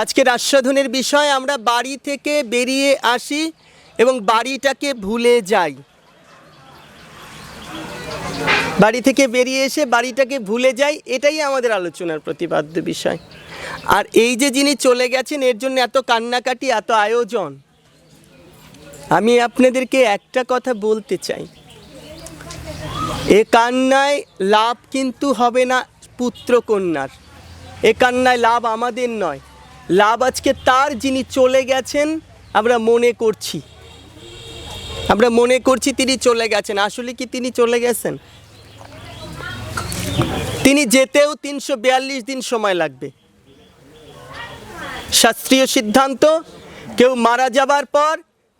আজকের আস্বাদনের বিষয়, আমরা বাড়ি থেকে বেরিয়ে আসি এবং বাড়িটাকে ভুলে যাই। বাড়ি থেকে বেরিয়ে এসে বাড়িটাকে ভুলে যাই, এটাই আমাদের আলোচনার প্রতিপাদ্য বিষয়। আর এই যে যিনি চলে গেছেন, এর জন্য এত কান্নাকাটি, এত আয়োজন। আমি আপনাদেরকে একটা কথা বলতে চাই। এ কান্নায় লাভ কিন্তু হবে না পুত্র কন্যার এ কান্নায় লাভ আমাদের নয়। লাভ আজকে তার যিনি চলে গেছেন, আমরা মনে করছি। আমরা মনে করছি তিনি চলে গেছেন। আসলে কি তিনি চলে গেছেন? তিনি যেতেও তিনশো বিয়াল্লিশ দিন সময় লাগবে। শাস্ত্রীয় সিদ্ধান্ত, কেউ মারা যাবার পর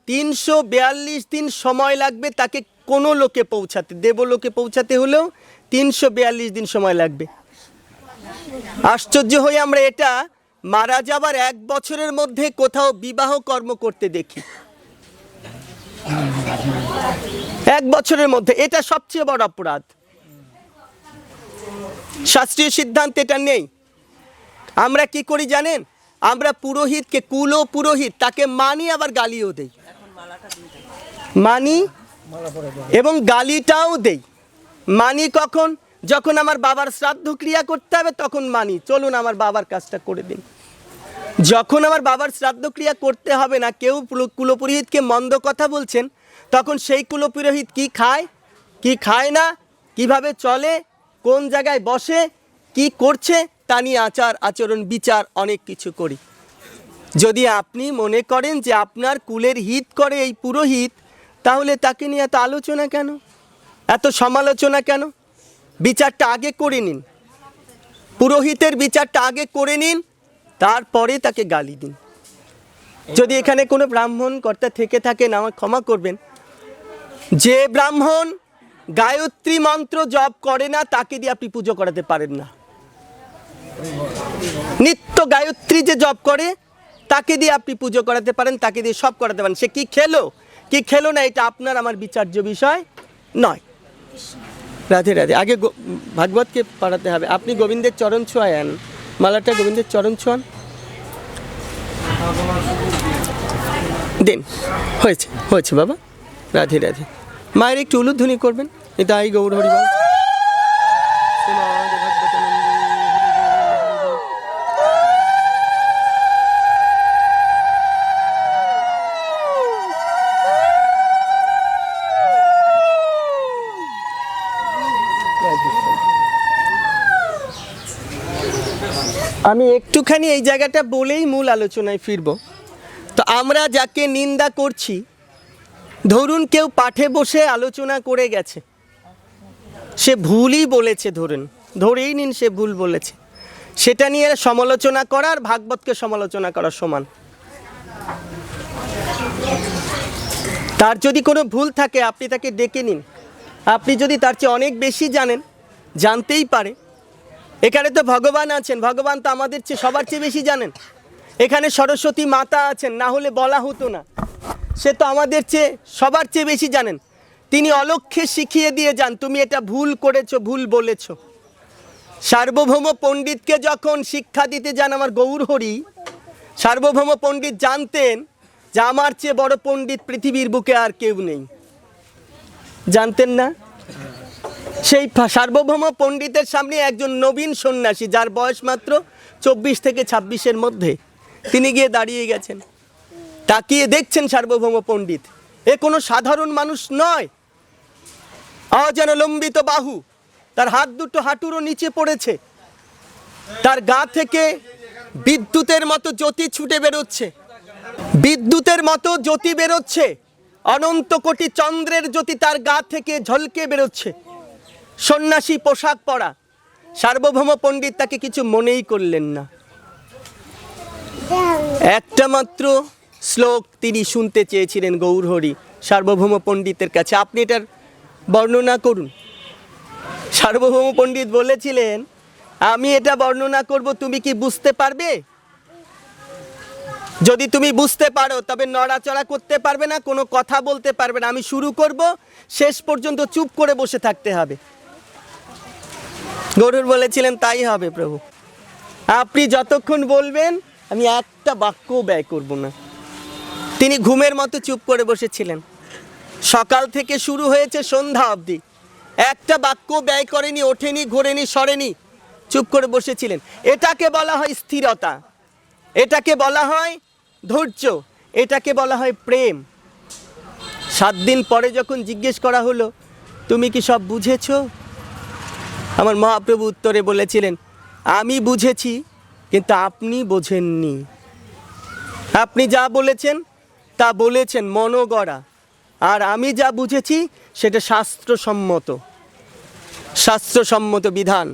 তিনশো বিয়াল্লিশ দিন সময় লাগবে তাকে কোনো লোকে পৌঁছাতে, দেবলোকে পৌঁছাতে হলেও তিনশো বিয়াল্লিশ দিন সময় লাগবে। আশ্চর্য হয়ে আমরা এটা মারা যাবার এক বছরের মধ্যে কোথাও বিবাহ কর্ম করতে দেখি। এক বছরের মধ্যে। এটা সবচেয়ে বড় অপরাধ। শাস্ত্রীয় সিদ্ধান্ত এটা নেই। আমরা কি করি জানেন? আমরা পুরোহিতকে, কুলো পুরোহিত, তাকে মানি আবার গালিও দেই। মানি এবং গালিটাও দেই। মানি কখন? যখন আমার বাবার শ্রাদ্ধ ক্রিয়া করতে হবে, তখন মানি। চলুন আমার বাবার কাজটা করে দিন। যখন আমার বাবার শ্রাদ্ধ ক্রিয়া করতে হবে না, কেউ কুলপুরোহিতকে মন্দ কথা বলছেন, তখন সেই কুলপুরোহিত কি খায়? কি খায় না? কীভাবে চলে? কোন জায়গায় বসে? কি করছে? তা নিয়ে আচার, আচরণ, বিচার অনেক কিছু করি। যদি আপনি মনে করেন যে আপনার কুলের হিত করে এই পুরোহিত, তাহলে তাকে নিয়ে এত আলোচনা কেন? এত সমালোচনা কেন? বিচারটা আগে করে নিন। পুরোহিতের বিচারটা আগে করে নিন, তারপরে তাকে গালি দিন। যদি এখানে কোনো ব্রাহ্মণ কর্তা থেকে থাকেন আমার ক্ষমা করবেন। যে ব্রাহ্মণ গায়ত্রী মন্ত্র জপ করে না, তাকে দিয়ে আপনি পুজো করাতে পারেন না। নিত্য গায়ত্রী যে জপ করে, তাকে দিয়ে আপনি পুজো করাতে পারেন, তাকে দিয়ে সব করাতে পারেন। সে কি খেলো? কি খেলো না, এটা আপনার, আমার বিচার্য বিষয় নয়। রাধে রাধে। আগে ভাগবতকে পাঠাতে হবে। আপনি গোবিন্দের চরণ ছোঁয়ান। মালাটা গোবিন্দের চরণ ছোঁয়ান। দিন। হয়েছে হয়েছে বাবা। রাধে রাধে। মায়ের একটু উলুধ্বনি করবেন। এটা আই গৌর হরি বল। শ্রীমদ্ ভগবতানন্দে হরি বল, হরি বল। আমি একটুখানি এই জায়গাটা বলেই মূল আলোচনায় ফিরব। তো আমরা যাকে নিন্দা করছি, ধরুন কেউ পাঠে বসে আলোচনা করে গেছে। সে ভুলই বলেছে ধরুন, ধরেই নিন সে ভুল বলেছে। সেটা নিয়ে সমালোচনা করা আর ভাগবতকে সমালোচনা করার সমান। তার যদি কোনো ভুল থাকে, আপনি তাকে ডেকে নিন। আপনি যদি তার চেয়ে অনেক বেশি জানেন, জানতেই পারে। এখানে তো ভগবান আছেন, ভগবান তো আমাদের চেয়ে সবার চেয়ে বেশি জানেন। এখানে সরস্বতী মাতা আছেন, না হলে বলা হতো না। সে তো আমাদের চেয়ে সবার চেয়ে বেশি জানেন। তিনি অলক্ষ্যে শিখিয়ে দিয়ে যান, তুমি এটা ভুল করেছ, ভুল বলেছ। সার্বভৌম পণ্ডিতকে যখন শিক্ষা দিতে যান আমার গৌর হরি সার্বভৌম পণ্ডিত জানতেন যে আমার চেয়ে বড় পণ্ডিত পৃথিবীর বুকে আর কেউ নেই। জানতেন না? সেই সার্বভৌম পণ্ডিতের সামনে একজন নবীন সন্ন্যাসী, যার বয়স মাত্র চব্বিশ থেকে ছাব্বিশের মধ্যে। তিনি গিয়ে দাঁড়িয়ে গেছেন। তাকিয়ে দেখছেন সার্বভৌম পণ্ডিত। এ কোনো সাধারণ মানুষ নয়। অযেন লম্বিত বাহু, তার হাত দুটো হাঁটুরও নিচে পড়েছে। তার গা থেকে বিদ্যুতের মতো জ্যোতি ছুটে বেরোচ্ছে। বিদ্যুতের মতো জ্যোতি বেরোচ্ছে। অনন্ত কোটি চন্দ্রের জ্যোতি তার গা থেকে ঝলকে বেরোচ্ছে। সন্ন্যাসী পোশাক পরা। সার্বভৌম পণ্ডিত তাকে কিছু মনেই করলেন না। একটা মাত্র শ্লোক তিনি শুনতে চেয়েছিলেন গৌরহরি সার্বভৌম পণ্ডিতের কাছে। আপনি এটার বর্ণনা করুন। সার্বভৌম পণ্ডিত বলেছিলেন, আমি এটা বর্ণনা করব, তুমি কি বুঝতে পারবে? যদি তুমি বুঝতে পারো, তবে নড়াচড়া করতে পারবে না, কোনো কথা বলতে পারবে না। আমি শুরু করব, শেষ পর্যন্ত চুপ করে বসে থাকতে হবে। গরুর বলেছিলেন, তাই হবে প্রভু। আপনি যতক্ষণ বলবেন, আমি একটা বাক্যও ব্যয় করব না। তিনি ঘুমের মতো চুপ করে বসেছিলেন। সকাল থেকে শুরু হয়েছে সন্ধ্যা অবধি। একটা বাক্য ব্যয় করেনি, ওঠেনি, ঘোরেনি, সরেনি, চুপ করে বসেছিলেন। এটাকে বলা হয় স্থিরতা। এটাকে বলা হয় ধৈর্য। এটাকে বলা হয় প্রেম। সাত দিন পরে যখন জিজ্ঞেস করা হলো, তুমি কি সব বুঝেছ? আমার মহাপ্রভু উত্তরে বলেছিলেন, আমি বুঝেছি, কিন্তু আপনি বোঝেননি। আপনি যা বলেছেন, তা বলেছেন মনগড়া। আর আমি যা বুঝেছি, সেটা শাস্ত্রসম্মত শাস্ত্রসম্মত বিধান।